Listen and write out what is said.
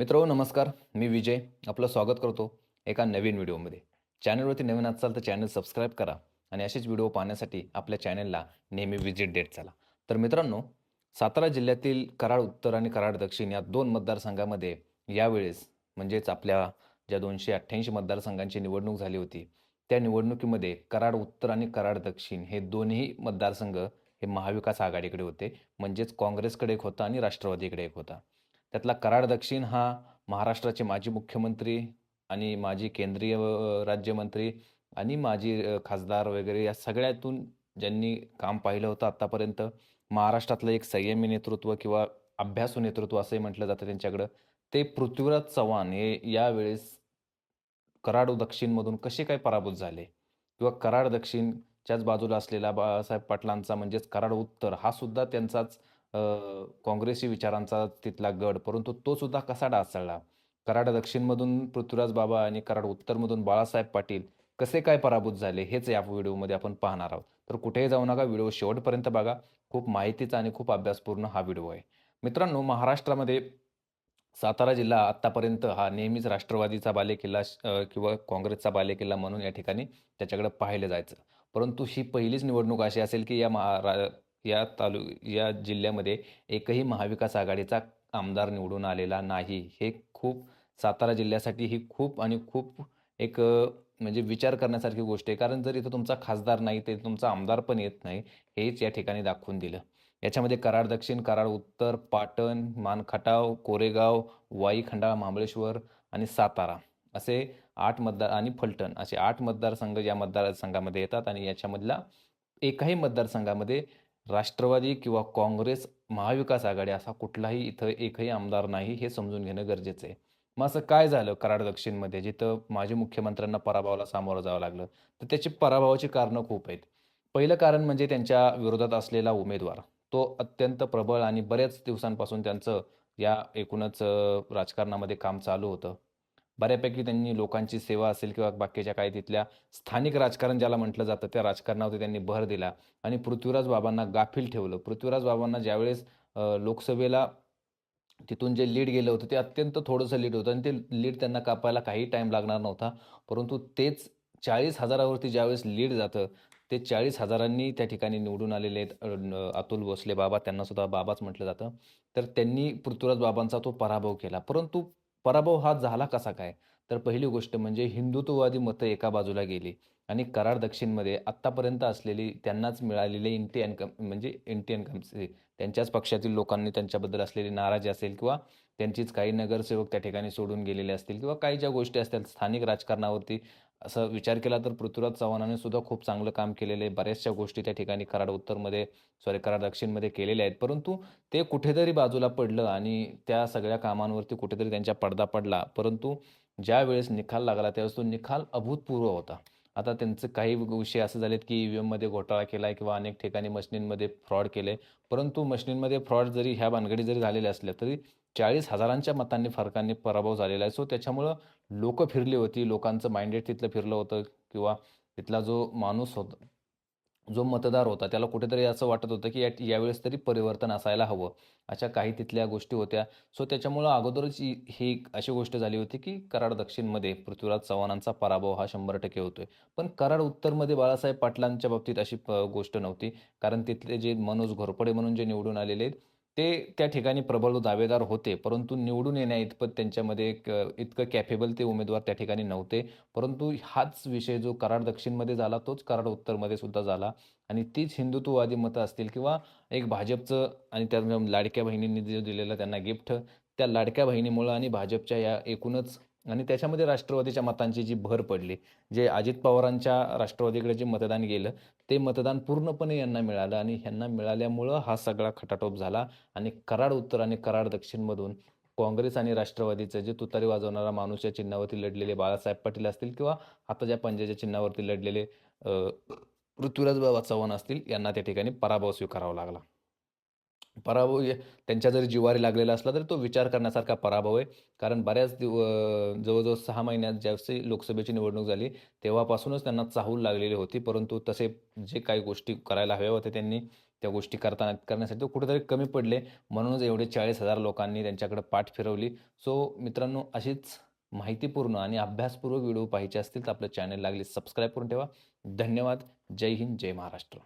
मित्रांनो नमस्कार. मी विजय. आपलं स्वागत करतो एका नवीन व्हिडिओमध्ये. चॅनलवरती नवीन असाल तर चॅनल सबस्क्राईब करा आणि असेच व्हिडिओ पाहण्यासाठी आपल्या चॅनलला नेहमी व्हिजिट देत चला. तर मित्रांनो सातारा जिल्ह्यातील कराड उत्तर आणि कराड दक्षिण या दोन मतदारसंघामध्ये यावेळेस म्हणजेच आपल्या ज्या दोनशे अठ्ठ्याऐंशी मतदारसंघांची निवडणूक झाली होती त्या निवडणुकीमध्ये कराड उत्तर आणि कराड दक्षिण हे दोन्ही मतदारसंघ हे महाविकास आघाडीकडे होते. म्हणजेच काँग्रेसकडे एक होता आणि राष्ट्रवादीकडे एक होता. त्यातला कराड दक्षिण हा महाराष्ट्राचे माजी मुख्यमंत्री आणि माजी केंद्रीय राज्यमंत्री आणि माजी खासदार वगैरे या सगळ्यातून ज्यांनी काम पाहिलं होतं आत्तापर्यंत महाराष्ट्रातलं एक संयमी नेतृत्व किंवा अभ्यासू नेतृत्व असंही म्हटलं जातं त्यांच्याकडं. ते पृथ्वीराज चव्हाण हे यावेळेस कराड दक्षिणमधून कसे काय पराभूत झाले? किंवा कराड दक्षिणच्याच बाजूला असलेला बाळासाहेब पाटलांचा म्हणजेच कराड उत्तर हा सुद्धा त्यांचाच अ, काँग्रेसी विचारांचा तिथला गड परंतु तो सुद्धा कसा डासळला कराड दक्षिणमधून पृथ्वीराज बाबा आणि कराड उत्तरमधून बाळासाहेब पाटील कसे काय पराभूत झाले हेच या व्हिडिओमध्ये आपण पाहणार आहोत. तर कुठेही जाऊ नका व्हिडिओ शेवटपर्यंत बघा. खूप माहितीचा आणि खूप अभ्यासपूर्ण हा व्हिडिओ आहे. मित्रांनो महाराष्ट्रामध्ये सातारा जिल्हा आत्तापर्यंत हा नेहमीच राष्ट्रवादीचा बालेकिल्ला अ, किंवा काँग्रेसचा बालेकिल्ला म्हणून या ठिकाणी त्याच्याकडे पाहिलं जायचं. परंतु ही पहिलीच निवडणूक अशी असेल की या महा या तालु या जिल्ह्यामध्ये एकही महाविकास आघाडीचा आमदार निवडून आलेला नाही. हे खूप सातारा जिल्ह्यासाठी ही खूप आणि खूप एक म्हणजे विचार करण्यासारखी गोष्ट आहे. कारण जर इथं तुमचा खासदार नाही तर तुमचा आमदार पण येत नाही हेच या ठिकाणी दाखवून दिलं. याच्यामध्ये कराड दक्षिण कराड उत्तर पाटण मानखटाव कोरेगाव वाई खंडाळा महाबळेश्वर आणि सातारा असे आठ मतदार आणि फलटण असे आठ मतदारसंघ या मतदारसंघामध्ये येतात आणि याच्यामधला एकाही मतदारसंघामध्ये राष्ट्रवादी किंवा काँग्रेस महाविकास आघाडी असा कुठलाही इथं एकही आमदार नाही हे समजून घेणं गरजेचं आहे. मग असं काय झालं कराड दक्षिणमध्ये जिथं माजी मुख्यमंत्र्यांना पराभवाला सामोरं जावं लागलं? तर त्याची पराभवाची कारणं खूप आहेत. पहिलं कारण म्हणजे त्यांच्या विरोधात असलेला उमेदवार. तो अत्यंत प्रबळ आणि बऱ्याच दिवसांपासून त्यांचं या एकूणच राजकारणामध्ये काम चालू होतं. बऱ्यापैकी त्यांनी लोकांची सेवा असेल किंवा बाकीच्या काही तिथल्या स्थानिक राजकारण ज्याला म्हटलं जातं त्या राजकारणावरती त्यांनी भर दिला आणि पृथ्वीराज बाबांना गाफील ठेवलं. पृथ्वीराज बाबांना ज्यावेळेस लोकसभेला तिथून जे लीड गेलं होतं ते अत्यंत थोडंसं लीड होतं आणि ते लीड त्यांना कापायला काही टाईम लागणार नव्हता. परंतु तेच चाळीस हजारावरती ज्यावेळेस लीड जातं ते चाळीस हजारांनी त्या ठिकाणी निवडून आलेले आहेत न- अतुल भोसले बाबा त्यांना सुद्धा बाबाच म्हटलं जातं. तर त्यांनी पृथ्वीराज बाबांचा तो पराभव केला. परंतु पराभव हा झाला कसा काय? तर पहिली गोष्ट म्हणजे हिंदुत्ववादी मतं एका बाजूला गेली आणि कराड दक्षिणमध्ये आत्तापर्यंत असलेली त्यांनाच मिळालेले इंटी कम म्हणजे इंटी इन्कमचे त्यांच्याच पक्षातील लोकांनी त्यांच्याबद्दल असलेली नाराजी असेल किंवा त्यांचीच काही नगरसेवक त्या ठिकाणी सोडून गेलेले असतील किंवा काही ज्या गोष्टी असतील स्थानिक राजकारणावरती असं विचार केला तर पृथ्वीराज चव्हाणाने सुद्धा खूप चांगलं काम केलेलं आहे. बऱ्याचशा गोष्टी त्या ठिकाणी कराड उत्तरमध्ये सॉरी कराड दक्षिणमध्ये केलेल्या आहेत. परंतु ते कुठेतरी बाजूला पडलं आणि त्या सगळ्या कामांवरती कुठेतरी त्यांच्या पडदा पडला. परंतु ज्या वेळेस निकाल लागला त्यावेळेस तो निकाल अभूतपूर्व होता. आता त्यांचे काही विषय असे झालेत की ई मध्ये घोटाळा केला आहे किंवा अनेक ठिकाणी मशनींमध्ये फ्रॉड केले परंतु मशनींमध्ये फ्रॉड जरी ह्या भानगडी जरी झालेल्या असल्या तरी चाळीस हजारांच्या मतांनी फरकांनी पराभव झालेला आहे. सो त्याच्यामुळं लोक फिरली होती. लोकांचं माइंडेड तिथलं फिरलं होतं किंवा तिथला जो माणूस होता जो मतदार होता त्याला कुठेतरी असं वाटत होतं की या यावेळेस तरी परिवर्तन असायला हवं. अशा काही तिथल्या गोष्टी होत्या. सो त्याच्यामुळं अगोदरच ही एक अशी गोष्ट झाली होती की कराड दक्षिणमध्ये पृथ्वीराज चव्हाणांचा पराभव हा शंभर टक्के होतोय. पण कराड उत्तरमध्ये बाळासाहेब पाटलांच्या बाबतीत अशी प- गोष्ट नव्हती. कारण तिथले जे मनोज घोरपडे म्हणून जे निवडून आलेले आहेत ते त्या ठिकाणी प्रबळ दावेदार होते परंतु निवडून येण्या इतपत त्यांच्यामध्ये एक, इतकं कॅपेबल ते उमेदवार त्या ठिकाणी नव्हते. परंतु हाच विषय जो कराड दक्षिणमध्ये झाला तोच कराड उत्तरमध्ये सुद्धा झाला. आणि तीच हिंदुत्ववादी मतं असतील किंवा एक भाजपचं आणि त्या लाडक्या बहिणींनी जे दिलेलं त्यांना गिफ्ट त्या लाडक्या बहिणीमुळं आणि भाजपच्या या एकूणच आणि त्याच्यामध्ये राष्ट्रवादीच्या मतांची जी भर पडली जे अजित पवारांच्या राष्ट्रवादीकडे जे मतदान गेलं ते मतदान पूर्णपणे यांना मिळालं आणि ह्यांना मिळाल्यामुळं हा सगळा खटाटोप झाला आणि कराड उत्तर आणि कराड दक्षिणमधून काँग्रेस आणि राष्ट्रवादीचं जे तुतारी वाजवणारा माणूस या चिन्हावरती लढलेले बाळासाहेब पाटील असतील किंवा आता ज्या पंजाच्या चिन्हावरती लढलेले पृथ्वीराज बाबा चव्हाण असतील यांना त्या ठिकाणी पराभव स्वीकारावा लागला. पराभव त्यांच्या जरी जिवारी लागलेला असला तरी तो विचार करण्यासारखा पराभव आहे. कारण बऱ्याच दिव जवळजवळ सहा महिन्यात ज्यावेळी लोकसभेची निवडणूक झाली तेव्हापासूनच त्यांना चाहूल लागलेली होती. परंतु तसे जे काही गोष्टी करायला हव्या होत्या त्यांनी त्या गोष्टी करताना करण्यासाठी तो कुठेतरी कमी पडले. म्हणूनच एवढे चाळीस हजार लोकांनी त्यांच्याकडे पाठ फिरवली. सो मित्रांनो अशीच माहितीपूर्ण आणि अभ्यासपूर्वक व्हिडिओ पाहिजे असतील तर आपलं चॅनल लागले सबस्क्राईब करून ठेवा. धन्यवाद. जय हिंद जय महाराष्ट्र.